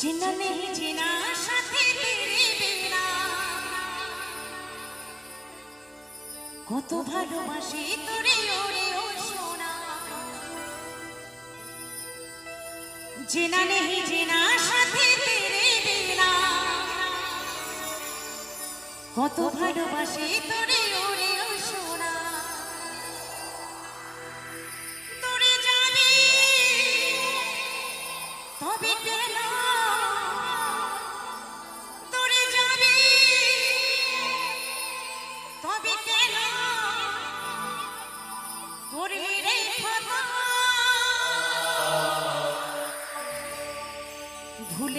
जिना नहीं जिना সাথে তেরে বিনা কত ভালোবাসি তোরে ওরে ও সোনা জিনা नहीं জিনা সাথে তেরে বিনা কত ভালোবাসি তোরে ওরে ও সোনা তোরে জানি তবে भूल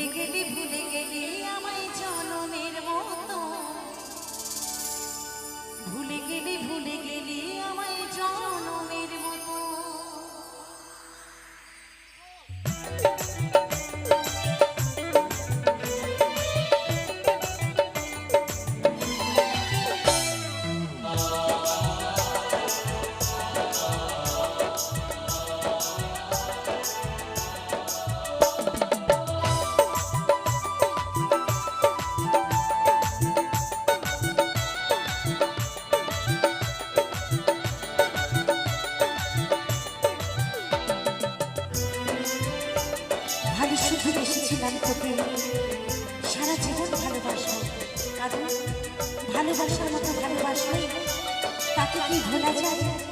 に同じ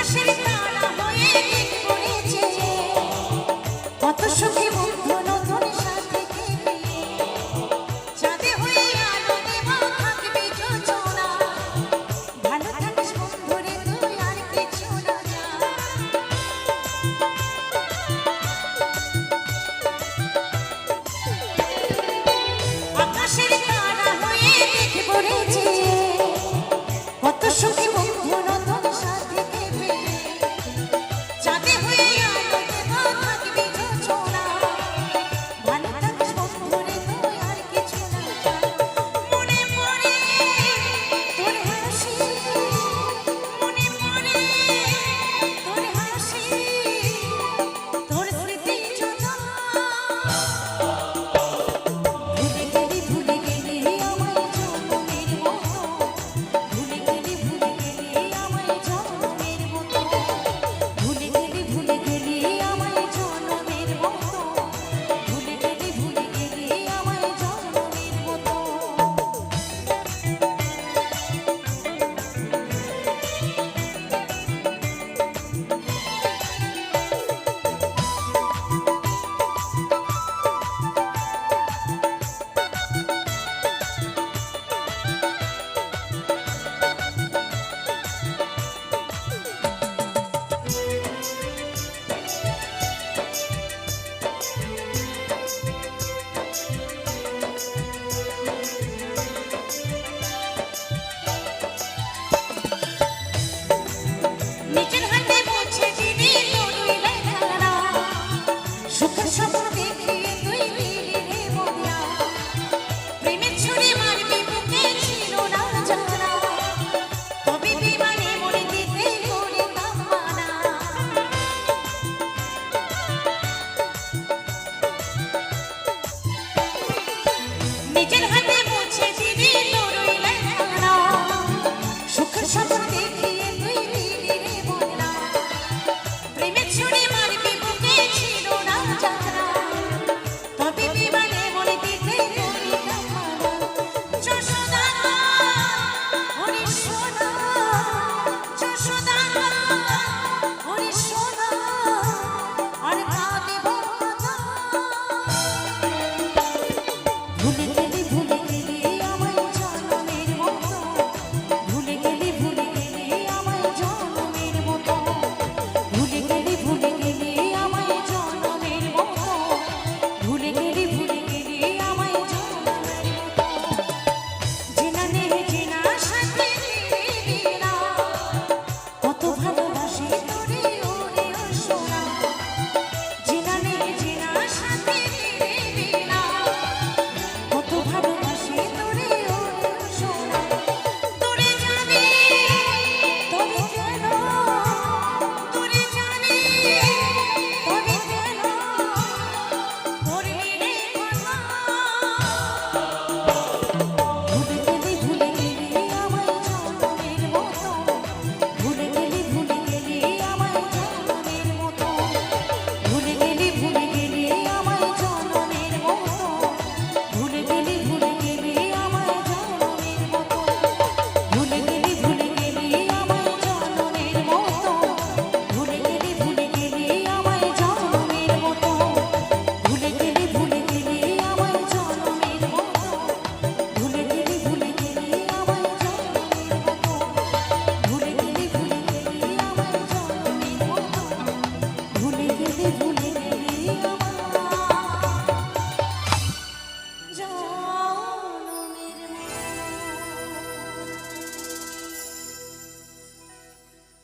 আকাশের DJ Rafael.